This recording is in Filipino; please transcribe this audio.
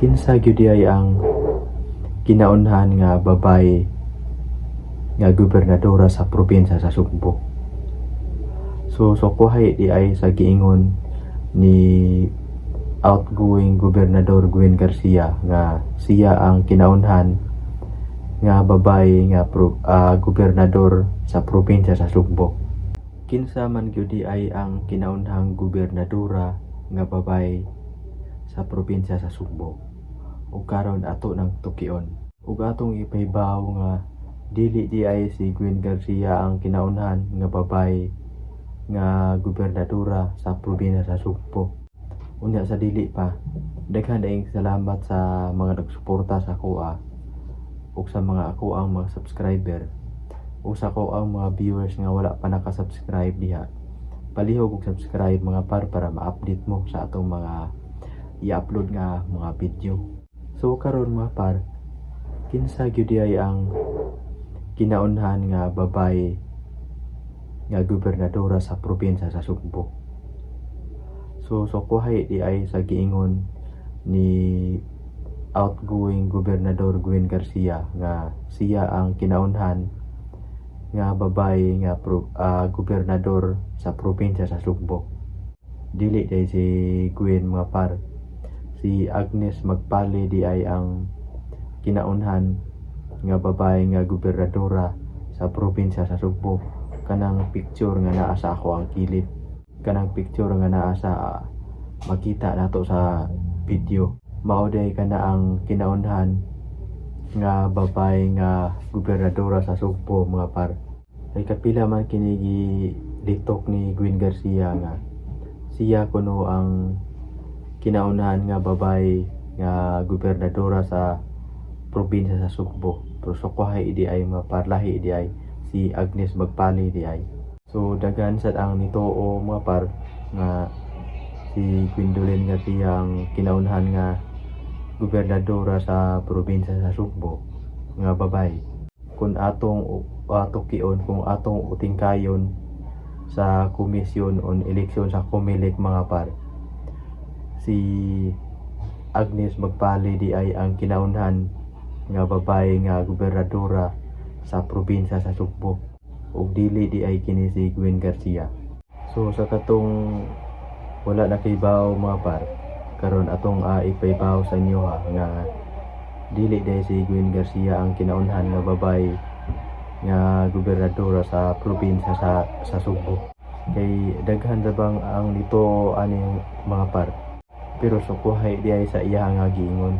kinsa gyud ay ang kinaunhan nga babae nga gobernadora sa probinsya sa Sugbo. So so kuhay di ay sa giingon ni outgoing gobernador Gwen Garcia nga siya ang kinaunhan nga babae nga pro, ah, gobernador sa probinsya sa Sugbo. Kinsa man gyud ay ang kinaunhang gobernadora nga babae sa probinsya sa Sugbo. Ug karon ato nang tukion. Ug atong ipahibaw nga dili di ay si Gwen Garcia ang kinaunhan nga babae nga gobernadora sa probinsya sa Sugbo. Unya sa dili pa, daghan daing salamat sa mga nagsuporta sa kuha ug sa mga ako ang mga subscriber ug sa ko ang mga viewers nga wala pa naka-subscribe diha. Palihog og subscribe mga par para ma-update mo sa atong mga i-upload nga mga video. So karon mga par, kinsa gyud ay ang kinaunhan nga babae nga gobernadora sa probinsya sa Sugbo. So so kuhay di ay sa giingon ni outgoing gobernador Gwen Garcia nga siya ang kinaunhan nga babae nga pro, ah, gobernador sa probinsya sa Sugbo. Dili day si Gwen mga par. Si Agnes Magpale di ay ang kinaunhan nga babae nga gobernadora sa probinsya sa Sugbo. Kanang picture nga naa sa ako ang kilid. Kanang picture nga naa sa makita nato sa video. Mao day kana ang kinaunhan nga babae nga gobernadora sa Sugbo mga par. Kay kapila man kini litok ni Gwen Garcia nga siya kuno ang kinaunahan nga babae nga gobernadora sa probinsya sa Sugbo. Pero so kuhay di ay maparlahi di ay si Agnes Magpali di ay. So daghan sad ang nitoo mga par nga si Gwendolyn Garcia ang kinaunahan nga gobernadora sa probinsya sa Sugbo nga babae kung atong uh, tukion kung atong utingkayon sa komisyon on eleksyon sa Comelec mga par si Agnes Magpali di ay ang kinaunhan nga babae nga gobernadora sa probinsya sa Sugbo. Ug dili di ay kini si Gwen Garcia. So sa katong wala na kay baw mga par karon atong uh, ipaibaw sa inyo ha nga dili day si Gwen Garcia ang kinaunhan nga babae nga gobernadora sa probinsya sa sa Sugbo. Kay daghan ra bang ang nito aning mga par pero sukuhay di ay sa iya nga giingon